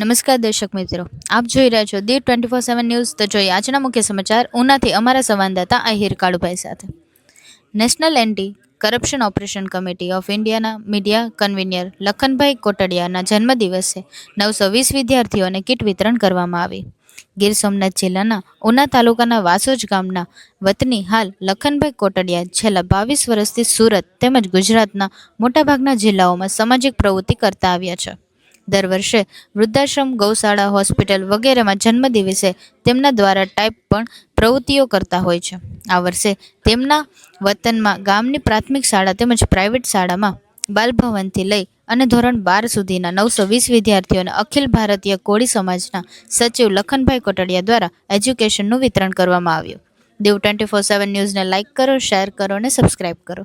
નમસ્કાર દર્શક મિત્રો, આપ જોઈ રહ્યા છો દી ટ્વેન્ટી ફોર સેવન ન્યૂઝ. તો જોઈએ આજના મુખ્ય સમાચાર. ઉનાથી અમારા સંવાદદાતા આહિર કાળુભાઈ સાથે. National anti corruption operation committee of ઇન્ડિયાના મીડિયા કન્વીનર લખનભાઈ કોટડિયાના જન્મદિવસે નવસો વીસ વિદ્યાર્થીઓને કીટ વિતરણ કરવામાં આવી. ગીર સોમનાથ જિલ્લાના ઉના તાલુકાના વાસોજ ગામના વતની હાલ લખનભાઈ કોટડિયા છેલ્લા બાવીસ વર્ષથી સુરત તેમજ ગુજરાતના મોટાભાગના જિલ્લાઓમાં સામાજિક પ્રવૃત્તિ કરતા આવ્યા છે. દર વર્ષે વૃદ્ધાશ્રમ, ગૌશાળા, હોસ્પિટલ વગેરેમાં જન્મદિવસે તેમના દ્વારા ટાઈપ પણ પ્રવૃત્તિઓ કરતા હોય છે. આ વર્ષે તેમના વતનમાં ગામની પ્રાથમિક શાળા તેમજ પ્રાઇવેટ શાળામાં બાલભવનથી લઈ અને ધોરણ બાર સુધીના નવસો વીસ વિદ્યાર્થીઓને અખિલ ભારતીય કોળી સમાજના સચિવ લખનભાઈ કોટડિયા દ્વારા એજ્યુકેશનનું વિતરણ કરવામાં આવ્યું. દેવ ટ્વેન્ટી ફોર સેવન ન્યૂઝને લાઇક કરો, શેર કરો અને સબસ્ક્રાઇબ કરો.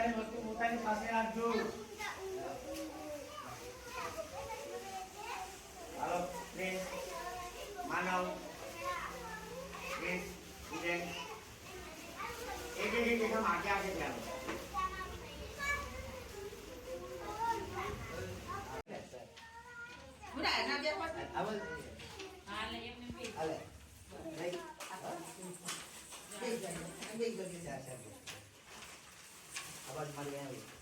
પોતાની વસ્તુ પોતાની પાસે રાખજો હાલો પ્લીઝ માનવ પ્લીઝ સ્ટુડન્ટ એક એક એક એકદમ આગે આગે ધ્યાન અવાજ મારી આવી No,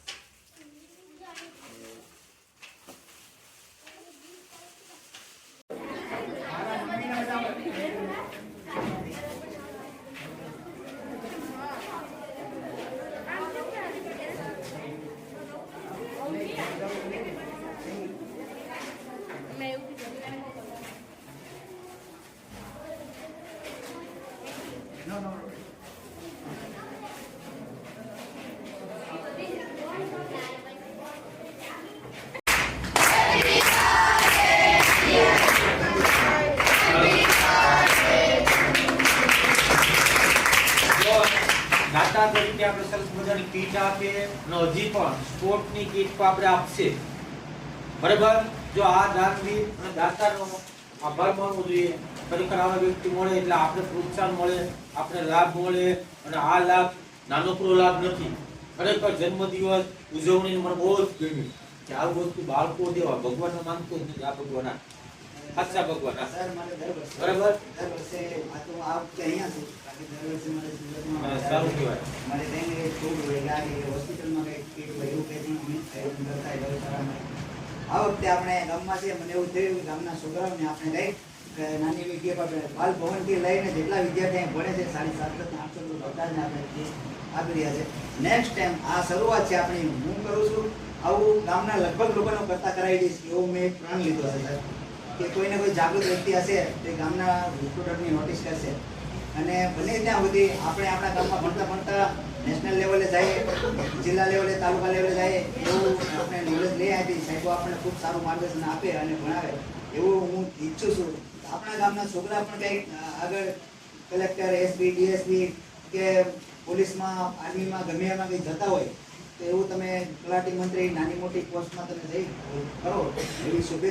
દાતા તરીકે આપણે સરસ મજાની કીટ આપીએ અને હજી પણ સ્પોર્ટની કીટ પણ આપણે આપશે. બરાબર? જો આ દાનવીર અને દાતાનો આભાર માનવો જોઈએ ખરેખર આવા વ્યક્તિ મળે એટલે આપણે પ્રોત્સાહન મળે આપણે લાભ મળે અને આ લાભ નાનકડો લાભ નથી. ખરેખર જન્મદિવસ ઉજવણી મને બહુ જ ગમ્યું કે આ વસ્તુ બાળકો દેવા ભગવાનને માનતો જ નથી આ ભગવાન. સાચા ભગવાન બરાબર. દર વર્ષે આ તો આપ અહીંયા છું. સારું આ વખતે છે નેક્સ્ટ ટાઈમ આ શરૂઆત છે, આપણી હું કરું છું. આવું ગામના લગભગ લોકોને કરતા કરાવી દઈશ એવો મેં પ્રણ લીધો છે સર કે કોઈને કોઈ જાગૃત વ્યક્તિ હશે, તે ગામના રિક્રુટરની નોટિસ કરશે અને બને ત્યાં સુધી આપણે આપણા ગામમાં ભણતા ભણતા નેશનલ લેવલે જઈએ, જિલ્લા લેવલે તાલુકા લેવલે જઈએ, એવું આપણે નોલેજ લઈ આપી સાહેબો આપણને ખૂબ સારું માર્ગદર્શન આપે અને ભણાવે, એવું હું ઈચ્છું છું. આપણા ગામના છોકરા પણ કંઈક આગળ કલેક્ટર એસપી ડીએસપી કે પોલીસમાં, આર્મીમાં ગમે એમાં કંઈ જતા હોય, તો એવું તમે તલાટી મંત્રી, નાની મોટી પોસ્ટમાં તમે જઈ કરો, એવી શુભેચ્છા